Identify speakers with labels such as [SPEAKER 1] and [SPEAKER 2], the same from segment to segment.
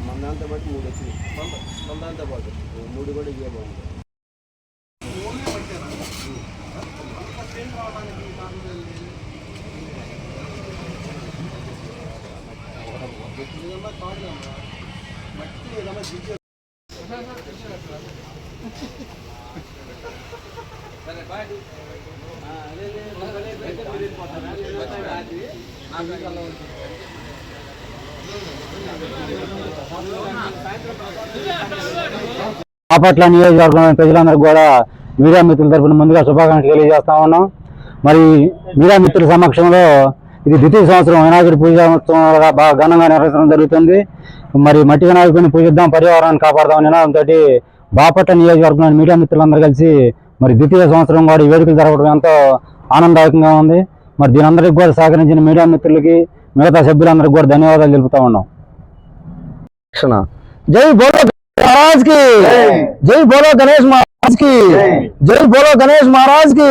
[SPEAKER 1] మన దాంతో పాటు మూడు వచ్చినాయి మన దాంతో పాటు మూడు కూడా ఇవే బాగుంది
[SPEAKER 2] బాపట్ల నియోజకవర్గం ప్రజలందరికీ కూడా మీడియా మిత్రుల తరపున ముందుగా శుభాకాంక్షలు తెలియజేస్తా ఉన్నాం. మరి మీడియా మిత్రుల సమక్షంలో ఇది ద్వితీయ సంవత్సరం వినాయకుడి పూజ బాగా ఘనంగా నిర్వహించడం జరుగుతుంది. మరి మట్టి వినాయకుడిని పూజిద్దాం పర్యావరణాన్ని కాపాడదాం నినాదంతో బాపట్ల నియోజకవర్గంలోని మీడియా మిత్రులందరూ కలిసి మరి ద్వితీయ సంవత్సరం కూడా ఈ వేడుకలు జరగడం ఎంతో ఆనందదాయకంగా ఉంది. మరి దీనందరికీ కూడా సహకరించిన మీడియా మిత్రులకి మిగతా సభ్యులందరికీ కూడా ధన్యవాదాలు తెలుపుతా ఉన్నాం. జై బోలో మహారాజ్కి జై బోలో గణేష్ మహారాజ్కి జై బోలో గణేష్ మహారాజ్కి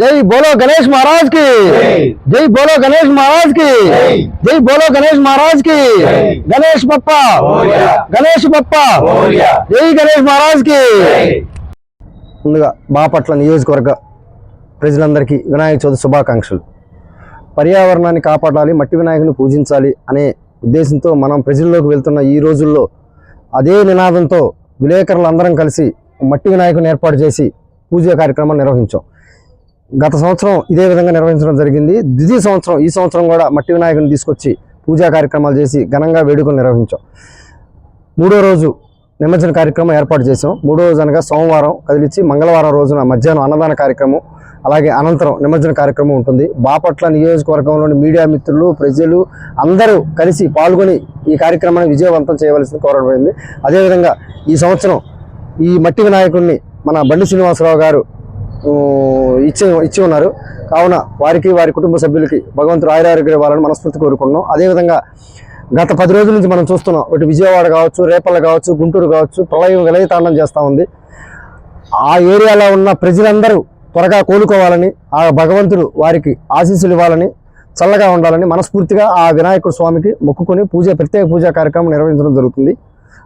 [SPEAKER 2] జై బోలో గణేష్ మహారాజ్కి జై బోలో గణేష్ మహారాజ్కి జై బోలో గణేష్ మహారాజ్కి గణేష్ పప్ప గణేష్ పప్ప జై గణేష్ మహారాజ్కి ముందుగా బాపట్ల నియోజకవర్గ ప్రజలందరికీ వినాయక చవితి శుభాకాంక్షలు. పర్యావరణాన్ని కాపాడాలి మట్టి వినాయకుని పూజించాలి అనే ఉద్దేశంతో మనం ప్రజల్లోకి వెళ్తున్న ఈ రోజుల్లో అదే నినాదంతో విలేకరులందరం కలిసి మట్టి వినాయకుని ఏర్పాటు చేసి పూజా కార్యక్రమం నిర్వహించాం. గత సంవత్సరం ఇదే విధంగా నిర్వహించడం జరిగింది. ద్వితీయ సంవత్సరం ఈ సంవత్సరం కూడా మట్టి వినాయకుని తీసుకొచ్చి పూజా కార్యక్రమాలు చేసి ఘనంగా వేడుకలు నిర్వహించాం. మూడో రోజు నిమజ్జన కార్యక్రమం ఏర్పాటు చేసాం మూడో రోజు అనగా సోమవారం కదిలిచ్చి మంగళవారం రోజున మధ్యాహ్నం అన్నదాన కార్యక్రమం అలాగే అనంతరం నిమజ్జన కార్యక్రమం ఉంటుంది. బాపట్ల నియోజకవర్గంలోని మీడియా మిత్రులు ప్రజలు అందరూ కలిసి పాల్గొని ఈ కార్యక్రమాన్ని విజయవంతం చేయవలసింది కోరబడింది. అదేవిధంగా ఈ సంవత్సరం ఈ మట్టి వినాయకుడిని మన బండి శ్రీనివాసరావు గారు ఇచ్చి ఇచ్చి ఉన్నారు. కావున వారికి వారి కుటుంబ సభ్యులకి భగవంతుడు ఆయురారోగ్యం ఇవ్వాలని మనస్ఫూర్తి కోరుకున్నాం అదేవిధంగా గత పది రోజుల నుంచి మనం చూస్తున్నాం. ఇటు విజయవాడ కావచ్చు రేపల్ల కావచ్చు గుంటూరు కావచ్చు ప్రళయం విలయతాండం చేస్తూ ఉంది. ఆ ఏరియాలో ఉన్న ప్రజలందరూ త్వరగా కోలుకోవాలని ఆ భగవంతుడు వారికి ఆశీస్సులు ఇవ్వాలని చల్లగా ఉండాలని మనస్ఫూర్తిగా ఆ వినాయకుడు స్వామికి మొక్కుకొని పూజ ప్రత్యేక పూజా కార్యక్రమం నిర్వహించడం జరుగుతుంది.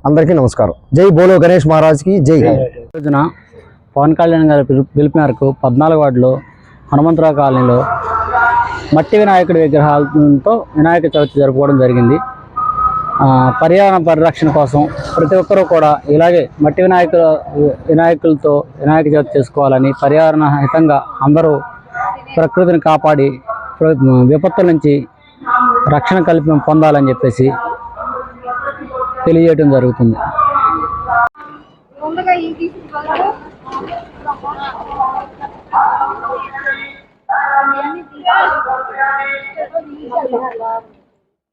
[SPEAKER 2] అందరికీ నమస్కారం. జై బోలో గణేష్ మహారాజ్కి జై
[SPEAKER 3] రోజున పవన్ కళ్యాణ్ గారి పిలుపు మేరకు పద్నాలుగు వార్డులో హనుమంతరావు కాలనీలో మట్టి వినాయకుడి విగ్రహాలతో వినాయక చవితి జరుపుకోవడం జరిగింది. పర్యావరణ పరిరక్షణ కోసం ప్రతి ఒక్కరూ కూడా ఇలాగే మట్టి వినాయకుల వినాయకులతో వినాయక చవితి చేసుకోవాలని పర్యావరణ హితంగా అందరూ ప్రకృతిని కాపాడి విపత్తుల నుంచి రక్షణ కల్పి పొందాలని చెప్పేసి తెలియజేయడం జరుగుతుంది.